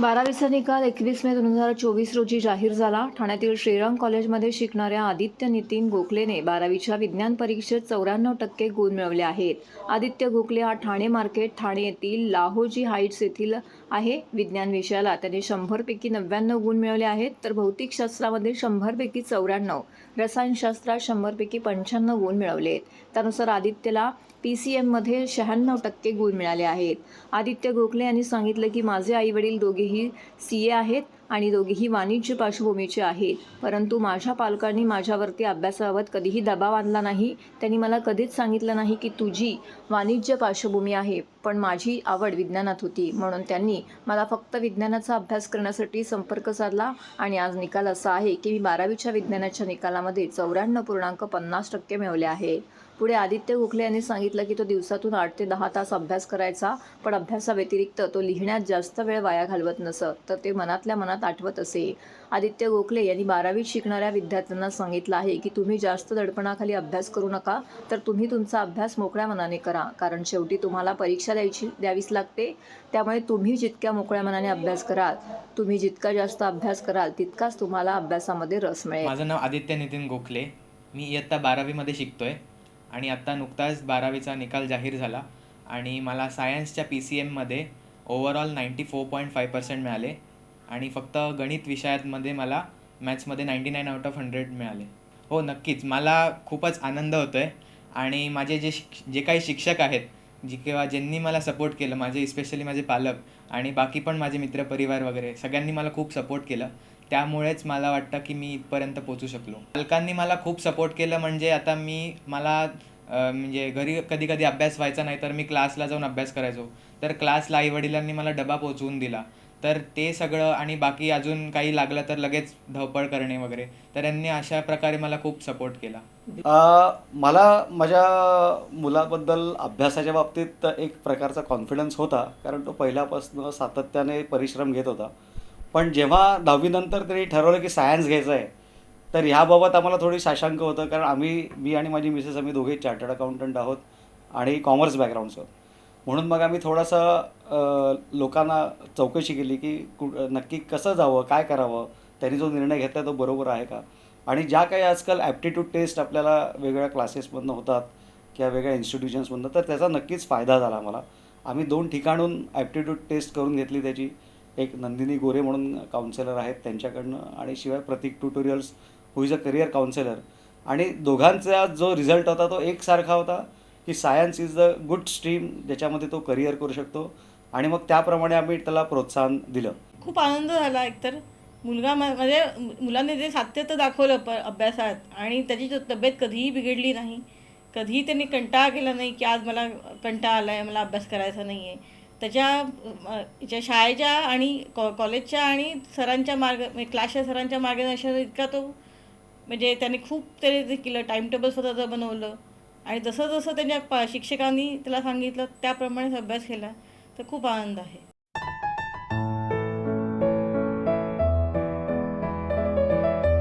बारावीचा निकाल एकवीस मे दोन हजार चोवीस रोजी जाहीर झाला. ठाण्यातील श्रीराम कॉलेजमध्ये शिकणाऱ्या आदित्य नितीन गोखलेने बारावीच्या विज्ञान परीक्षेत चौऱ्याण्णव टक्के गुण मिळवले आहेत. आदित्य गोखले हा ठाणे मार्केट ठाणे येथील लाहोजी हाईट्स येथील आहे. विज्ञान विषयाला त्याने शंभरपैकी नव्याण्णव गुण मिळवले आहेत. तर भौतिकशास्त्रामध्ये शंभरपैकी चौऱ्याण्णव रसायनशास्त्रात शंभरपैकी पंच्याण्णव गुण मिळवले आहेत. त्यानुसार आदित्यला पी सी एममध्ये शहाण्णव टक्के गुण मिळाले आहेत. आदित्य गोखले यांनी सांगितलं की माझे आईवडील दोघेही सी ए आहेत आणि दोघेही वाणिज्य पार्श्वभूमीचे आहेत. परंतु माझ्या पालकांनी माझ्यावरती अभ्यासाबाबत कधीही दबाव आणला नाही. त्यांनी मला कधीच सांगितलं नाही की तुझी वाणिज्य पार्श्वभूमी आहे पण माझी आवड विज्ञानात होती. म्हणून त्यांनी मला फक्त विज्ञानाचा अभ्यास करण्यासाठी संपर्क साधला आणि आज निकाल असा आहे की मी बारावीच्या विज्ञानाच्या निकालामध्ये चौऱ्याण्णव पूर्णांक पन्नास टक्के मिळवले आहे. पुढे आदित्य गोखले यांनी सांगितलं की तो दिवसातून आठ ते दहा तास अभ्यास करायचा पण अभ्यासाव्यतिरिक्त तो लिहिण्यात जास्त वेळ वाया घालवत नसत तर ते मनातल्या मनात आठवत असे. आदित्य गोखले यांनी बारावीत शिकणाऱ्या विद्यार्थ्यांना सांगितलं आहे की तुम्ही जास्त दडपणाखाली अभ्यास करू नका तर तुम्ही तुमचा अभ्यास मोकळ्या मनाने करा कारण शेवटी तुम्हाला परीक्षा द्यायची द्यावीच लागते. त्यामुळे तुम्ही जितक्या मोकळ्या मनाने अभ्यास कराल तुम्ही जितका जास्त अभ्यास कराल तितकाच तुम्हाला अभ्यासामध्ये रस मिळेल. माझं नाव आदित्य नितीन गोखले. मी इयत्ता बारावीमध्ये शिकतोय. आणि आत्ता नुकताच बारावीचा निकाल जाहीर झाला आणि मला सायन्सच्या पी सी एममध्ये overall ninety four point five percent मिळाले आणि फक्त गणित विषयामध्ये मला मॅथ्समध्ये ninety nine out of hundred मिळाले. हो नक्कीच. मला खूपच आनंद होतो आहे आणि माझे जे शिक जे काही शिक्षक आहेत जी किंवा ज्यांनी मला सपोर्ट केलं माझे स्पेशली माझे पालक आणि बाकी पण माझे मित्रपरिवार वगैरे सगळ्यांनी मला खूप सपोर्ट केलं. त्यामुळेच मला वाटतं की मी इथपर्यंत पोचू शकलो. पालकांनी मला खूप सपोर्ट केलं म्हणजे आता मी मला म्हणजे घरी कधी कधी अभ्यास व्हायचा नाही तर मी क्लासला जाऊन अभ्यास करायचो. तर क्लासला आईवडिलांनी मला डबा पोचवून दिला. तर ते सगळं आणि बाकी अजून काही लागलं तर लगेच धावपळ करणे वगैरे. तर यांनी अशा प्रकारे मला खूप सपोर्ट केला. मला माझ्या मुलाबद्दल अभ्यासाच्या बाबतीत एक प्रकारचा कॉन्फिडन्स होता. कारण तो पहिल्यापासून सातत्याने परिश्रम घेत होता. पण जेव्हा दहावीनंतर त्यांनी ठरवलं की सायन्स घ्यायचं आहे तर ह्याबाबत आम्हाला थोडी साशंक होतं. कारण आम्ही मी आणि माझी मिसेस आम्ही दोघे चार्टर्ड अकाउंटंट आहोत आणि कॉमर्स बॅकग्राऊंडचं म्हणून मग आम्ही थोडासा लोकांना चौकशी केली की कु नक्की कसं जावं काय करावं त्यांनी जो निर्णय घेतला तो बरोबर आहे का? आणि ज्या काही आजकाल ॲप्टिट्यूड टेस्ट आपल्याला वेगवेगळ्या क्लासेसमधनं होतात किंवा वेगळ्या इन्स्टिट्यूशन्समधनं तर त्याचा नक्कीच फायदा झाला आम्हाला. आम्ही दोन ठिकाणून ॲप्टिट्यूड टेस्ट करून घेतली त्याची. एक नंदिनी गोरे म्हणून काउन्सिलर आहेत त्यांच्याकडनं आणि शिवाय Pratik tutorials who is a career counsellor आणि दोघांचा जो रिझल्ट होता तो एकसारखा होता की science is the good stream ज्याच्यामध्ये तो करिअर करू शकतो. आणि मग त्याप्रमाणे आम्ही त्याला प्रोत्साहन दिलं. खूप आनंद झाला एकतर. मुलगा म्हणजे मुलाने जे सातत्य दाखवलं प अभ्यासात आणि त्याची तब्येत कधीही बिघडली नाही. कधीही त्यांनी कंटाळा केला नाही की आज मला कंटाळा आला आहे मला अभ्यास करायचा नाही आहे त्याच्या ज्या शाळेच्या आणि कॉ कॉलेजच्या आणि सरांच्या मार्ग म्हणजे क्लासच्या सरांच्या मार्गदर्शन इतका तो म्हणजे त्याने खूप ते ते केलं. टाईम टेबल स्वतःचं बनवलं आणि जसं जसं त्यांच्या प शिक्षकांनी त्याला सांगितलं त्याप्रमाणेच अभ्यास केला तर खूप आनंद आहे.